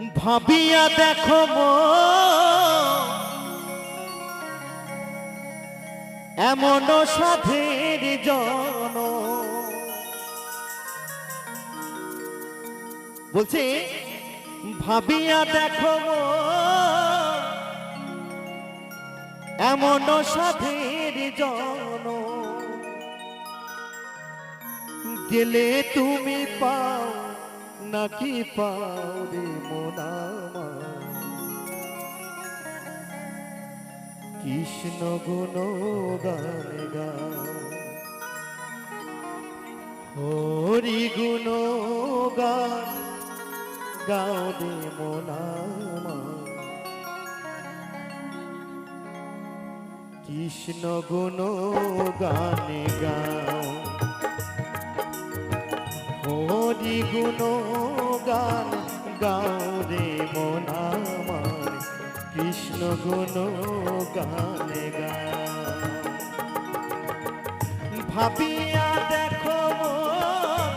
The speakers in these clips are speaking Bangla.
ভাবিয়া দেখো এমন সাধের জন বলছে ভাবিয়া দেখো এমন সাধের জন গেলে তুমি পাও নাকি পাও রে মোনামা কৃষ্ণ গুণ গান গাও হরি গুণ গান গাও রে মোনামা কৃষ্ণ গুণ গানে গাও গুণ গান গাও রে মনামার কৃষ্ণ গুণ গানে। ভাবিয়া দেখো মন,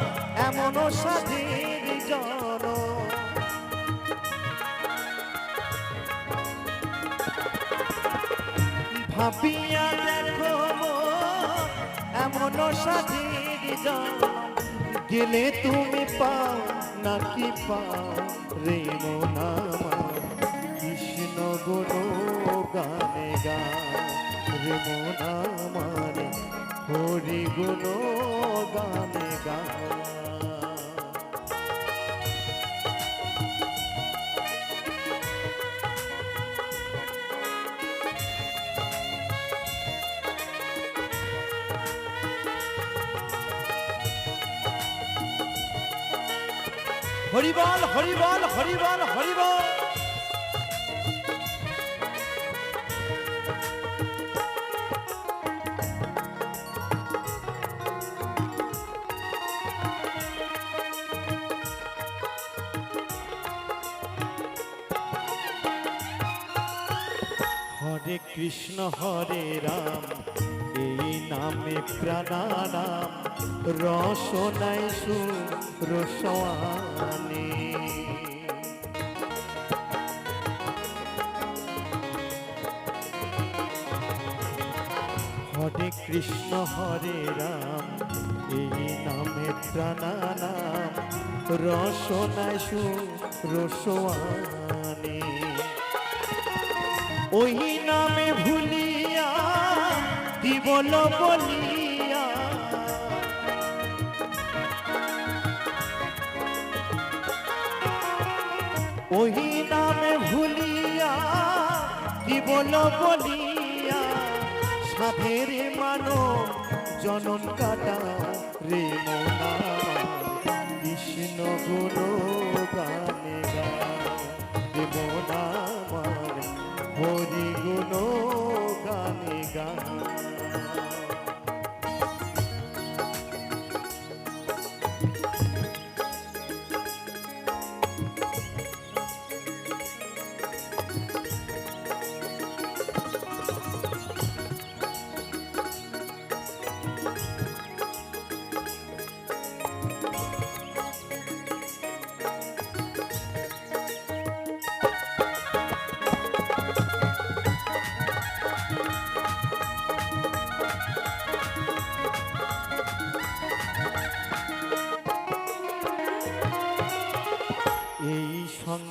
এমন সাধের জন। ভাবিয়া দেখো মন, এমন সাধের জন। গেলে তুমি পাও নাকি পাও রে মোনামা কৃষ্ণ গুণ গানে গা রে মোনামারে হরি গুণ গানে গা হরিবল হরিবল হরিবল হরিবল হরে কৃষ্ণ হরে রাম এই নামে প্রাণারাম রসনাই সু রসওয়ানি হরে কৃষ্ণ, হরে রাম, এই নামে প্রাণানাম রসনাই সু রসওয়ানি ওই নামে বল বলিয়া। ওই নামে ভুলিয়া, কি বল বলিয়া। সাধের মানো জনন কাটা রে মোনা। কৃষ্ণ গুণ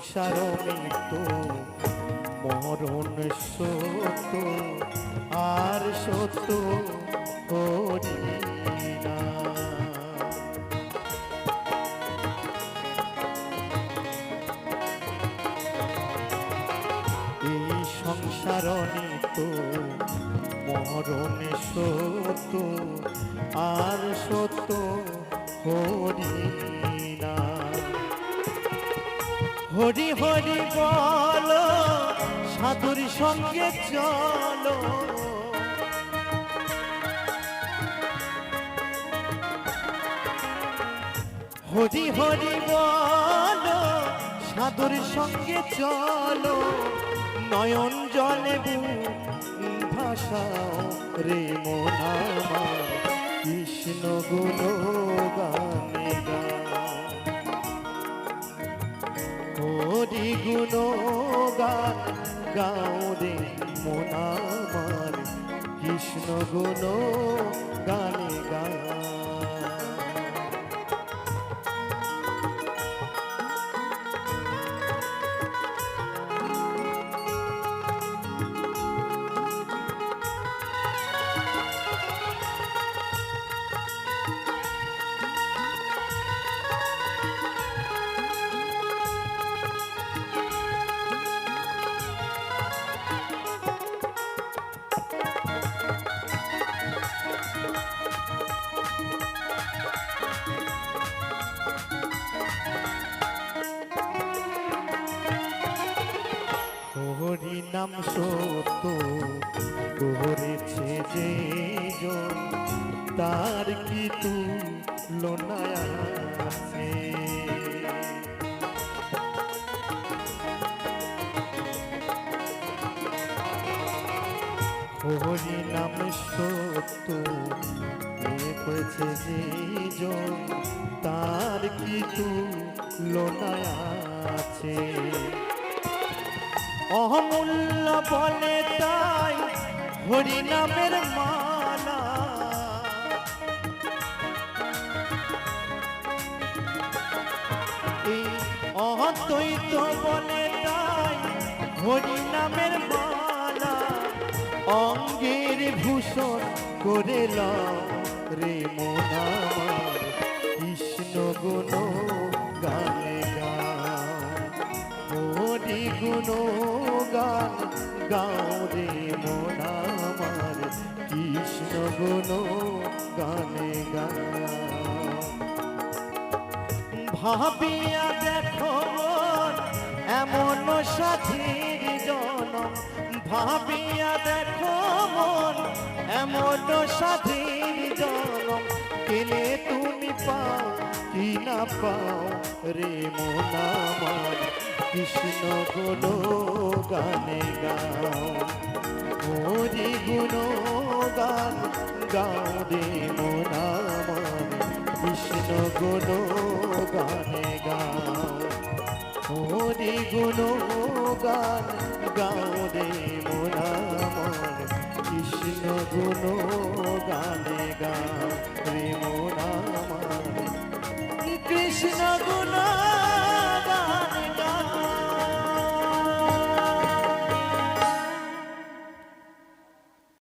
সংসার মৃত্যু মরণ সত্য আর সত্য এই সংসার নিত মরণ সত্য আর সত্য হরি হরি হরি বল, সাধুর সঙ্গে চলো। হরি হরি বল, সাধুর সঙ্গে চলো। নয়ন জলে ভাষাও রে মোনামা কৃষ্ণ গুণ হরি গুণ গান গাও রে মোনামার কৃষ্ণ গুণ গানে তার কি তুলনায় আছে? হরি নাম সত্য যে তার কি তুলনায় আছে? অমূল্য বলে তাই হরি নামের মালা অদ্বৈত বলে তাই হরি নামের মালা অঙ্গের ভূষণ করে রে মোনামার কৃষ্ণ গুণ গানে হরি গুণ গান গাও রে মোনামার কৃষ্ণ গুণ গানে গাও। ভাবিয়া মন, এমন সাথীর জনম? ভাবিয়া দেখো মন, এমন সাথীর জনম। কেলে তুমি পাও, কি না পাও রে মোনামার কৃষ্ণ গুণ গানে গাও। হরি গুণ গান গাও রে মোনামার কৃষ্ণ গুণ গানে গাও। ওরে গুণগান গাও রে মোনামন কৃষ্ণ গুণগানে গান রে মোনামন কৃষ্ণ গুণা